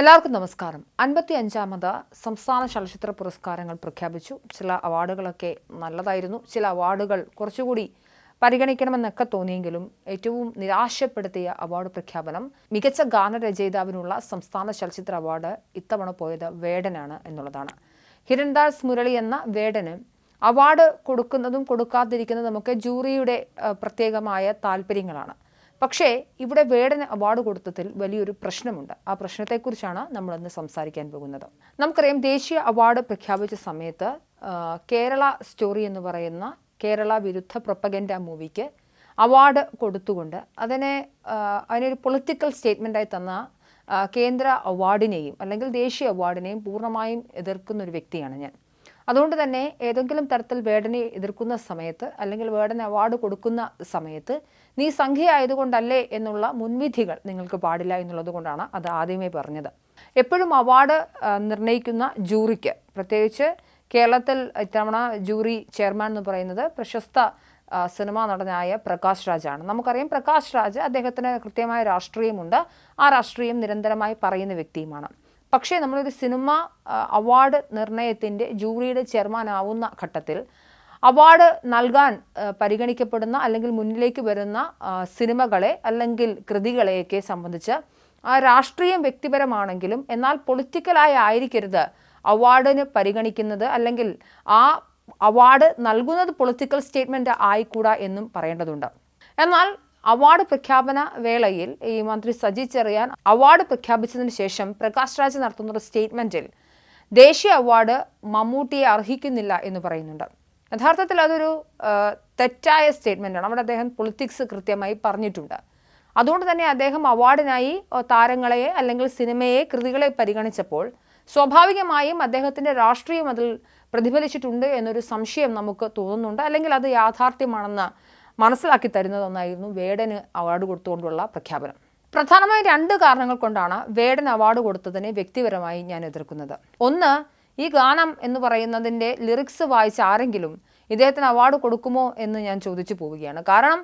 എല്ലാവർക്കും നമസ്കാരം. അൻപത്തി അഞ്ചാമത് സംസ്ഥാന ചലച്ചിത്ര പുരസ്കാരങ്ങൾ പ്രഖ്യാപിച്ചു. ചില അവാർഡുകളൊക്കെ നല്ലതായിരുന്നു. ചില അവാർഡുകൾ കുറച്ചുകൂടി പരിഗണിക്കണമെന്നൊക്കെ തോന്നിയെങ്കിലും ഏറ്റവും നിരാശപ്പെടുത്തിയ അവാർഡ് പ്രഖ്യാപനം മികച്ച ഗാനരചയിതാവിനുള്ള സംസ്ഥാന ചലച്ചിത്ര അവാർഡ് ഇത്തവണ പോയത് വേടനാണ് എന്നുള്ളതാണ്. ഹിരൺദാസ് മുരളി എന്ന വേടന് അവാർഡ് കൊടുക്കുന്നതും കൊടുക്കാതിരിക്കുന്നതും ഒക്കെ ജൂറിയുടെ പ്രത്യേകമായ താല്പര്യങ്ങളാണ്. പക്ഷേ ഇവിടെ വേടന് അവാർഡ് കൊടുത്തതിൽ വലിയൊരു പ്രശ്നമുണ്ട്. ആ പ്രശ്നത്തെക്കുറിച്ചാണ് നമ്മൾ ഇന്ന് സംസാരിക്കാൻ പോകുന്നത്. നമുക്കറിയാം ദേശീയ അവാർഡ് പ്രഖ്യാപിച്ച സമയത്ത് കേരള സ്റ്റോറി എന്ന് പറയുന്ന കേരള വിരുദ്ധ പ്രൊപ്പഗൻഡ മൂവിക്ക് അവാർഡ് കൊടുത്തുകൊണ്ട് അതിനെ അതിനൊരു പൊളിറ്റിക്കൽ സ്റ്റേറ്റ്മെന്റായി തന്ന കേന്ദ്ര അവാർഡിനെയും അല്ലെങ്കിൽ ദേശീയ അവാർഡിനെയും പൂർണമായും എതിർക്കുന്ന ഒരു വ്യക്തിയാണ് ഞാൻ. അതുകൊണ്ട് തന്നെ ഏതെങ്കിലും തരത്തിൽ വേടനെ എതിർക്കുന്ന സമയത്ത് അല്ലെങ്കിൽ വേടന് അവാർഡ് കൊടുക്കുന്ന സമയത്ത് നീ സംഖ്യ ആയതുകൊണ്ടല്ലേ എന്നുള്ള മുൻവിധികൾ നിങ്ങൾക്ക് പാടില്ല എന്നുള്ളത് കൊണ്ടാണ് അത് ആദ്യമേ പറഞ്ഞത്. എപ്പോഴും അവാർഡ് നിർണയിക്കുന്ന ജൂറിക്ക് പ്രത്യേകിച്ച് കേരളത്തിൽ ഇത്തവണ ജൂറി ചെയർമാൻ എന്ന് പറയുന്നത് പ്രശസ്ത സിനിമാ നടനായ പ്രകാശ് രാജാണ്. നമുക്കറിയാം പ്രകാശ് രാജ് അദ്ദേഹത്തിന് കൃത്യമായ രാഷ്ട്രീയമുണ്ട്. ആ രാഷ്ട്രീയം നിരന്തരമായി പറയുന്ന വ്യക്തിയുമാണ്. പക്ഷേ നമ്മളൊരു സിനിമ അവാർഡ് നിർണയത്തിന്റെ ജൂറിയുടെ ചെയർമാൻ ആവുന്ന ഘട്ടത്തിൽ അവാർഡ് നൽകാൻ പരിഗണിക്കപ്പെടുന്ന അല്ലെങ്കിൽ മുന്നിലേക്ക് വരുന്ന സിനിമകളെ അല്ലെങ്കിൽ കൃതികളെയൊക്കെ സംബന്ധിച്ച് രാഷ്ട്രീയം വ്യക്തിപരമാണെങ്കിലും എന്നാൽ പൊളിറ്റിക്കലായി ആയിരിക്കരുത്. അവാർഡിന് പരിഗണിക്കുന്നത് അല്ലെങ്കിൽ ആ അവാർഡ് നൽകുന്നത് പൊളിറ്റിക്കൽ സ്റ്റേറ്റ്മെന്റ് ആയിക്കൂടാ എന്നും പറയേണ്ടതുണ്ട്. എന്നാൽ അവാർഡ് പ്രഖ്യാപന വേളയിൽ ഈ മന്ത്രി സജി ചെറിയാൻ അവാർഡ് പ്രഖ്യാപിച്ചതിന് ശേഷം പ്രകാശ് രാജ് നടത്തുന്ന ഒരു സ്റ്റേറ്റ്മെന്റിൽ ദേശീയ അവാർഡ് മമ്മൂട്ടിയെ അർഹിക്കുന്നില്ല എന്ന് പറയുന്നുണ്ട്. യഥാർത്ഥത്തിൽ അതൊരു തെറ്റായ സ്റ്റേറ്റ്മെന്റാണ്. അവിടെ അദ്ദേഹം പൊളിറ്റിക്സ് കൃത്യമായി പറഞ്ഞിട്ടുണ്ട്. അതുകൊണ്ട് തന്നെ അദ്ദേഹം അവാർഡിനായി താരങ്ങളെ അല്ലെങ്കിൽ സിനിമയെ കൃതികളെ പരിഗണിച്ചപ്പോൾ സ്വാഭാവികമായും അദ്ദേഹത്തിന്റെ രാഷ്ട്രീയം അതിൽ പ്രതിഫലിച്ചിട്ടുണ്ട് എന്നൊരു സംശയം നമുക്ക് തോന്നുന്നുണ്ട്. അല്ലെങ്കിൽ അത് യാഥാർത്ഥ്യമാണെന്ന് മനസ്സിലാക്കി തരുന്നത് ഒന്നായിരുന്നു വേടന് അവാർഡ് കൊടുത്തുകൊണ്ടുള്ള പ്രഖ്യാപനം. പ്രധാനമായും രണ്ട് കാരണങ്ങൾ കൊണ്ടാണ് വേടൻ അവാർഡ് കൊടുത്തതിനെ വ്യക്തിപരമായി ഞാൻ എതിർക്കുന്നത്. ഒന്ന് ഈ ഗാനം എന്ന് പറയുന്നതിന്റെ ലിറിക്സ് വായിച്ച ആരെങ്കിലും ഇദ്ദേഹത്തിന് അവാർഡ് കൊടുക്കുമോ എന്ന് ഞാൻ ചോദിച്ചു പോവുകയാണ്. കാരണം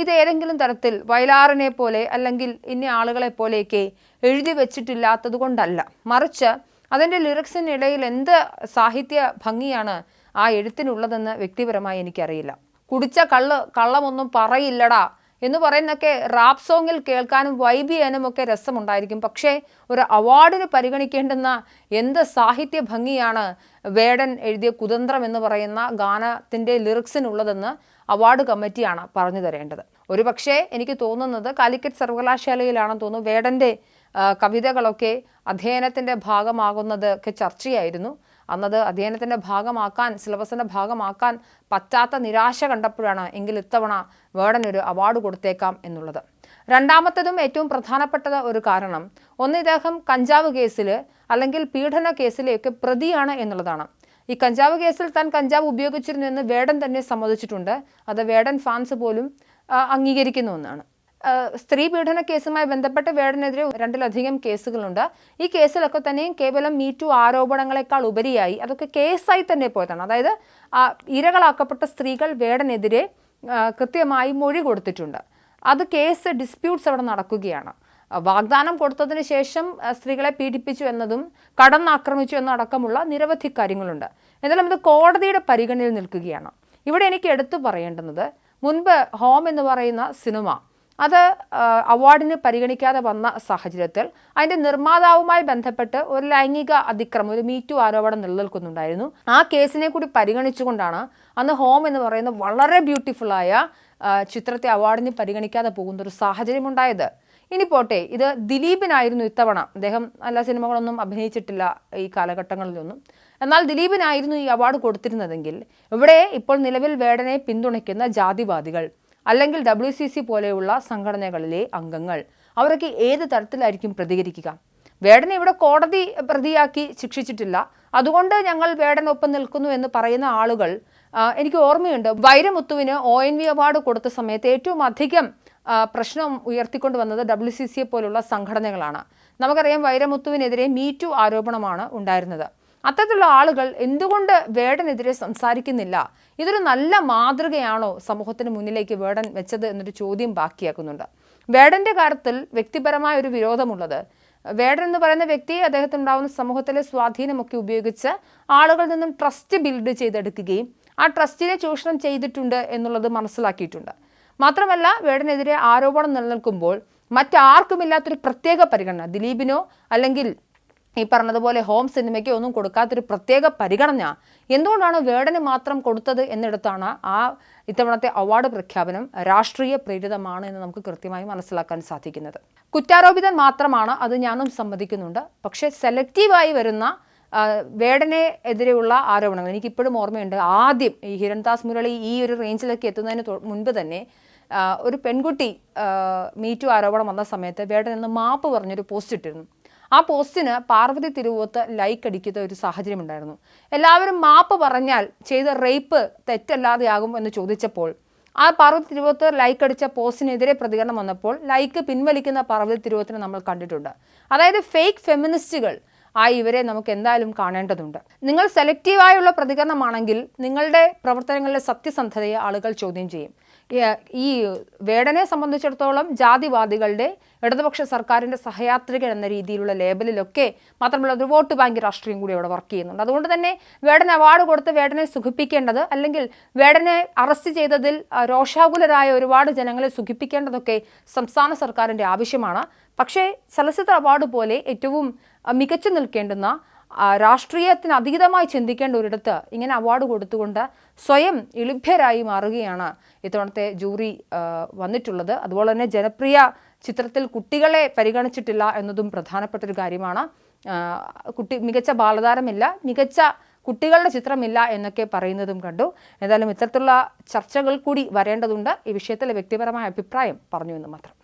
ഇത് ഏതെങ്കിലും തരത്തിൽ വയലാറിനെ പോലെ അല്ലെങ്കിൽ ഇന്ന ആളുകളെ പോലെയൊക്കെ എഴുതി വെച്ചിട്ടില്ലാത്തത് കൊണ്ടല്ല. മറിച്ച് അതിന്റെ ലിറിക്സിനിടയിൽ എന്ത് സാഹിത്യ ഭംഗിയാണ് ആ എഴുത്തിനുള്ളതെന്ന് വ്യക്തിപരമായി എനിക്കറിയില്ല. കുടിച്ച കള്ള് കള്ളമൊന്നും പറയില്ലടാ എന്ന് പറയുന്നൊക്കെ റാപ്പ് സോങ്ങിൽ കേൾക്കാനും വൈബ് ചെയ്യാനും ഒക്കെ രസമുണ്ടായിരിക്കും. പക്ഷേ ഒരു അവാർഡിന് പരിഗണിക്കേണ്ടുന്ന എന്ത് സാഹിത്യ ഭംഗിയാണ് വേടൻ എഴുതിയ കുതന്ത്രം എന്ന് പറയുന്ന ഗാനത്തിന്റെ ലിറിക്സിനുള്ളതെന്ന് അവാർഡ് കമ്മിറ്റിയാണ് പറഞ്ഞു തരേണ്ടത്. ഒരു പക്ഷേ എനിക്ക് തോന്നുന്നത് കാലിക്കറ്റ് സർവകലാശാലയിലാണെന്ന് തോന്നുന്നു വേടന്റെ കവിതകളൊക്കെ അധ്യയനത്തിന്റെ ഭാഗമാകുന്നതൊക്കെ ചർച്ചയായിരുന്നു. അന്നത് അധ്യയനത്തിന്റെ ഭാഗമാക്കാൻ സിലബസിന്റെ ഭാഗമാക്കാൻ പറ്റാത്ത നിരാശ കണ്ടപ്പോഴാണ് എങ്കിൽ ഇത്തവണ വേടനൊരു അവാർഡ് കൊടുത്തേക്കാം എന്നുള്ളത്. രണ്ടാമത്തതും ഏറ്റവും പ്രധാനപ്പെട്ട ഒരു കാരണം. ഒന്ന് ഇദ്ദേഹം കഞ്ചാവ് കേസിൽ അല്ലെങ്കിൽ പീഡന കേസിലെയൊക്കെ പ്രതിയാണ് എന്നുള്ളതാണ്. ഈ കഞ്ചാവ് കേസിൽ താൻ കഞ്ചാവ് ഉപയോഗിച്ചിരുന്നു എന്ന് വേടൻ തന്നെ സമ്മതിച്ചിട്ടുണ്ട്. അത് വേടൻ ഫാൻസ് പോലും അംഗീകരിക്കുന്നു എന്നാണ്. സ്ത്രീ പീഡന കേസുമായി ബന്ധപ്പെട്ട് വേടനെതിരെ രണ്ടിലധികം കേസുകളുണ്ട്. ഈ കേസിലൊക്കെ തന്നെയും കേവലം മീറ്റു ആരോപണങ്ങളെക്കാൾ ഉപരിയായി അതൊക്കെ കേസായി തന്നെ പോയതാണ്. അതായത് ഇരകളാക്കപ്പെട്ട സ്ത്രീകൾ വേടനെതിരെ കൃത്യമായി മൊഴി കൊടുത്തിട്ടുണ്ട്. അത് കേസ് ഡിസ്പ്യൂട്ട്സ് അവിടെ നടക്കുകയാണ്. വാഗ്ദാനം കൊടുത്തതിന് ശേഷം സ്ത്രീകളെ പീഡിപ്പിച്ചു എന്നതും കടന്നാക്രമിച്ചു എന്നടക്കമുള്ള നിരവധി കാര്യങ്ങളുണ്ട്. എന്നാലും ഇത് കോടതിയുടെ പരിഗണനയിൽ നിൽക്കുകയാണ്. ഇവിടെ എനിക്ക് എടുത്തു പറയേണ്ടുന്നത് മുൻപ് ഹോം എന്ന് പറയുന്ന സിനിമ അത് അവാർഡിന് പരിഗണിക്കാതെ വന്ന സാഹചര്യത്തിൽ അതിന്റെ നിർമ്മാതാവുമായി ബന്ധപ്പെട്ട് ഒരു ലൈംഗിക അതിക്രമം ഒരു മീറ്റു ആരോപണം നിലനിൽക്കുന്നുണ്ടായിരുന്നു. ആ കേസിനെ കൂടി പരിഗണിച്ചുകൊണ്ടാണ് അന്ന് ഹോം എന്ന് പറയുന്ന വളരെ ബ്യൂട്ടിഫുള്ളായ ചിത്രത്തെ അവാർഡിന് പരിഗണിക്കാതെ പോകുന്ന ഒരു സാഹചര്യം ഉണ്ടായത് ഇനി പോട്ടെ ഇത് ദിലീപിനായിരുന്നു ഇത്തവണ. അദ്ദേഹം നല്ല സിനിമകളൊന്നും അഭിനയിച്ചിട്ടില്ല ഈ കാലഘട്ടങ്ങളിലൊന്നും എന്നാൽ ദിലീപിനായിരുന്നു ഈ അവാർഡ് കൊടുത്തിരുന്നതെങ്കിൽ ഇവിടെ ഇപ്പോൾ നിലവിൽ വേടനെ പിന്തുണയ്ക്കുന്ന ജാതിവാദികൾ. അല്ലെങ്കിൽ ഡബ്ല്യു സി സി പോലെയുള്ള സംഘടനകളിലെ അംഗങ്ങൾ. അവരൊക്കെ ഏത് തരത്തിലായിരിക്കും പ്രതികരിക്കുക? വേടനെ ഇവിടെ കോടതി പ്രതിയാക്കി ശിക്ഷിച്ചിട്ടില്ല. അതുകൊണ്ട് ഞങ്ങൾ വേടനൊപ്പം നിൽക്കുന്നു എന്ന് പറയുന്ന ആളുകൾ എനിക്ക് ഓർമ്മയുണ്ട്. വൈരമുത്തുവിന് ഒ എൻ വി അവാർഡ് കൊടുത്ത സമയത്ത് ഏറ്റവും അധികം പ്രശ്നം ഉയർത്തിക്കൊണ്ട് വന്നത് ഡബ്ല്യു സി സിയെ പോലുള്ള സംഘടനകളാണ്. നമുക്കറിയാം വൈരമുത്തുവിനെതിരെ മീറ്റു ആരോപണമാണ് ഉണ്ടായിരുന്നത്. അത്തരത്തിലുള്ള ആളുകൾ എന്തുകൊണ്ട് വേടനെതിരെ സംസാരിക്കുന്നില്ല? ഇതൊരു നല്ല മാതൃകയാണോ സമൂഹത്തിന് മുന്നിലേക്ക് വേടൻ വെച്ചത് എന്നൊരു ചോദ്യം ബാക്കിയാക്കുന്നുണ്ട്. വേടന്റെ കാര്യത്തിൽ വ്യക്തിപരമായ ഒരു വിരോധമുള്ളത്. വേടൻ എന്ന് പറയുന്ന വ്യക്തി അദ്ദേഹത്തിനുണ്ടാവുന്ന സമൂഹത്തിലെ സ്വാധീനമൊക്കെ ഉപയോഗിച്ച് ആളുകളിൽ നിന്നും ട്രസ്റ്റ് ബിൽഡ് ചെയ്തെടുക്കുകയും ആ ട്രസ്റ്റിനെ ചൂഷണം ചെയ്തിട്ടുണ്ട് എന്നുള്ളത് മനസ്സിലാക്കിയിട്ടുണ്ട്. മാത്രമല്ല വേടനെതിരെ ആരോപണം നിലനിൽക്കുമ്പോൾ മറ്റാർക്കുമില്ലാത്തൊരു പ്രത്യേക പരിഗണന ദിലീപിനോ അല്ലെങ്കിൽ ഈ പറഞ്ഞതുപോലെ ഹോം സിനിമയ്ക്ക് ഒന്നും കൊടുക്കാത്തൊരു പ്രത്യേക പരിഗണന എന്തുകൊണ്ടാണ് വേടന് മാത്രം കൊടുത്തത് എന്നിടത്താണ് ആ ഇത്തവണത്തെ അവാർഡ് പ്രഖ്യാപനം രാഷ്ട്രീയ പ്രേരിതമാണ് എന്ന് നമുക്ക് കൃത്യമായി മനസ്സിലാക്കാൻ സാധിക്കുന്നത്. കുറ്റാരോപിതൻ മാത്രമാണ് അത് ഞാനും സമ്മതിക്കുന്നുണ്ട്. പക്ഷേ സെലക്റ്റീവായി വരുന്ന വേടനെ എതിരെയുള്ള ആരോപണങ്ങൾ എനിക്കിപ്പോഴും ഓർമ്മയുണ്ട്. ആദ്യം ഈ ഹിരൺദാസ് മുരളി ഈ ഒരു റേഞ്ചിലേക്ക് എത്തുന്നതിന് മുൻപ് തന്നെ ഒരു പെൺകുട്ടി മീറ്റു ആരോപണം വന്ന സമയത്ത് വേടൻ എന്ന് മാപ്പ് പറഞ്ഞൊരു പോസ്റ്റ് ഇട്ടിരുന്നു. ആ പോസ്റ്റിന് പാർവതി തിരുവോത്ത് ലൈക്ക് അടിക്കുന്ന ഒരു സാഹചര്യം ഉണ്ടായിരുന്നു എല്ലാവരും മാപ്പ് പറഞ്ഞാൽ ചെയ്ത റേപ്പ് തെറ്റല്ലാതെയാകും എന്ന് ചോദിച്ചപ്പോൾ ആ പാർവതി തിരുവോത്ത് ലൈക്ക് അടിച്ച പോസ്റ്റിനെതിരെ പ്രതികരണം വന്നപ്പോൾ ലൈക്ക് പിൻവലിക്കുന്ന പാർവതി തിരുവോത്തിനെ നമ്മൾ കണ്ടിട്ടുണ്ട്. അതായത് ഫേക്ക് ഫെമിനിസ്റ്റുകൾ ആ ഇവരെ നമുക്ക് എന്തായാലും കാണേണ്ടതുണ്ട്. നിങ്ങൾ സെലക്റ്റീവായുള്ള പ്രതികരണമാണെങ്കിൽ നിങ്ങളുടെ പ്രവർത്തനങ്ങളിലെ സത്യസന്ധതയെ ആളുകൾ ചോദ്യം ചെയ്യും. ഈ- വേടനെ സംബന്ധിച്ചിടത്തോളം ജാതിവാദികളുടെ ഇടതുപക്ഷ സർക്കാരിന്റെ സഹയാത്രികൻ എന്ന രീതിയിലുള്ള ലേബലിലൊക്കെ മാത്രമല്ല ഒരു വോട്ട് ബാങ്ക് രാഷ്ട്രീയം കൂടി അവിടെ വർക്ക് ചെയ്യുന്നുണ്ട്. അതുകൊണ്ട് തന്നെ വേടന അവാർഡ് കൊടുത്ത് വേടനെ സുഖിപ്പിക്കേണ്ടത് അല്ലെങ്കിൽ വേടനെ അറസ്റ്റ് ചെയ്തതിൽ രോഷാകുലരായ ഒരുപാട് ജനങ്ങളെ സുഖിപ്പിക്കേണ്ടതൊക്കെ സംസ്ഥാന സർക്കാരിന്റെ ആവശ്യമാണ്. പക്ഷേ ചലച്ചിത്ര അവാർഡ് പോലെ ഏറ്റവും മികച്ചു നിൽക്കേണ്ടുന്ന രാഷ്ട്രീയത്തിന് അതീതമായി ചിന്തിക്കേണ്ട ഒരിടത്ത് ഇങ്ങനെ അവാർഡ് കൊടുത്തുകൊണ്ട് സ്വയം എളുഭ്യരായി മാറുകയാണ് ഇത്തവണത്തെ ജൂറി വന്നിട്ടുള്ളത്. അതുപോലെ തന്നെ ജനപ്രിയ ചിത്രത്തിൽ കുട്ടികളെ പരിഗണിച്ചിട്ടില്ല എന്നതും പ്രധാനപ്പെട്ട ഒരു കാര്യമാണ് കുട്ടി മികച്ച ബാലതാരമില്ല മികച്ച കുട്ടികളുടെ ചിത്രമില്ല എന്നൊക്കെ പറയുന്നതും കണ്ടു. എന്തായാലും ഇത്തരത്തിലുള്ള ചർച്ചകൾ കൂടി വരേണ്ടതുണ്ട്. ഈ വിഷയത്തിലെ വ്യക്തിപരമായ അഭിപ്രായം പറഞ്ഞു എന്ന് മാത്രം.